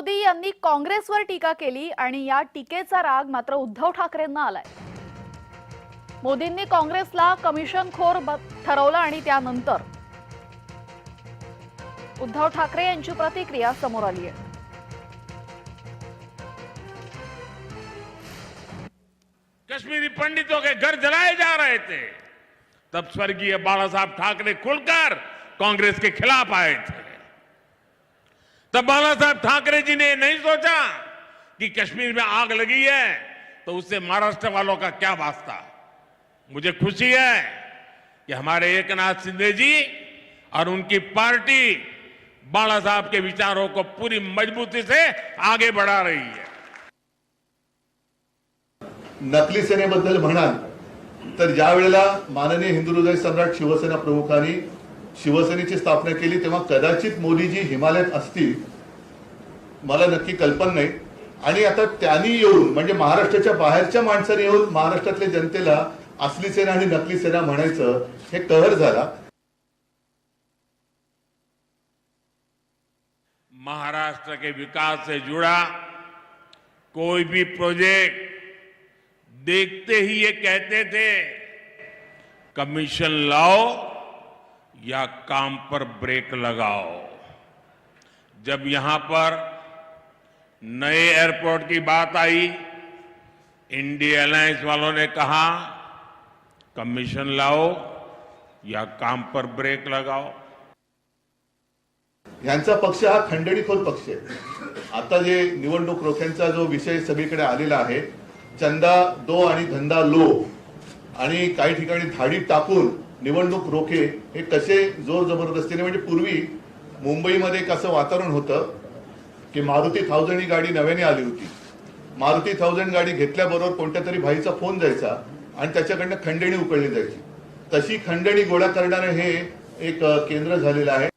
मोदी यांनी काँग्रेसवर टीका केली आणि या टीकेचा राग मात्र उद्धव ठाकरेंना आलाय. मोदींनी काँग्रेसला कमिशनखोर ब- ठरवलं आणि त्यानंतर उद्धव ठाकरे यांची प्रतिक्रिया समोर आली आहे. कश्मीरी पंडितों के घर जलाए जा रहे थे। तब स्वर्गीय बाला साहब ठाकरे खुलकर कांग्रेस के खिलाफ आए थे। तब बाला साहब ठाकरे जी ने नहीं सोचा कि कश्मीर में आग लगी है तो उससे महाराष्ट्र वालों का क्या वास्ता? मुझे खुशी है कि हमारे एकनाथ शिंदे जी और उनकी पार्टी बाला साहब के विचारों को पूरी मजबूती से आगे बढ़ा रही है। नकली सेनेबद्दल म्हणाल, तर माननीय हिंदू हृदय सम्राट शिवसेना प्रमुखांनी शिवसेनेची स्थापना केली तेव्हा कदाचित मोदीजी हिमालयात असतील. मला नक्की कल्पना नाही. आणि आता त्यांनी येऊन म्हणजे महाराष्ट्राच्या बाहेरच्या माणसाने येऊन महाराष्ट्रातल्या जनतेला असली सेना आणि नकली सेना म्हणायचं हे कहर झाला. महाराष्ट्र के विकास से जुड़ा कोई भी प्रोजेक्ट देखते ही ये कहते थे कमीशन लाओ या काम पर ब्रेक लगाओ। जब यहां पर नए एयरपोर्ट की बात आई इंडिया अलायंस वालों ने कहा कमीशन लाओ या काम पर ब्रेक लगाओ। यांचा पक्ष हा खंडणीखोर पक्ष आहे. आता जे निवडणूक रोख्यांचा जो विषय सगळीकडे आलेला आहे चंदा दो आणि धंदा लो आणि काही ठिकाणी धाडी टाकून निवडणूक रोखे हे कसे जोर जबरदस्तीने म्हणजे पूर्वी मुंबईमध्ये एक असं वातावरण होतं की मारुती थाउजंड ही गाडी नव्याने आली होती. मारुती थाउजंड गाडी घेतल्याबरोबर कोणत्या तरी भाईचा फोन जायचा आणि त्याच्याकडनं खंडणी उकळली जायची. तशी खंडणी गोळा करणारं हे एक केंद्र झालेलं आहे.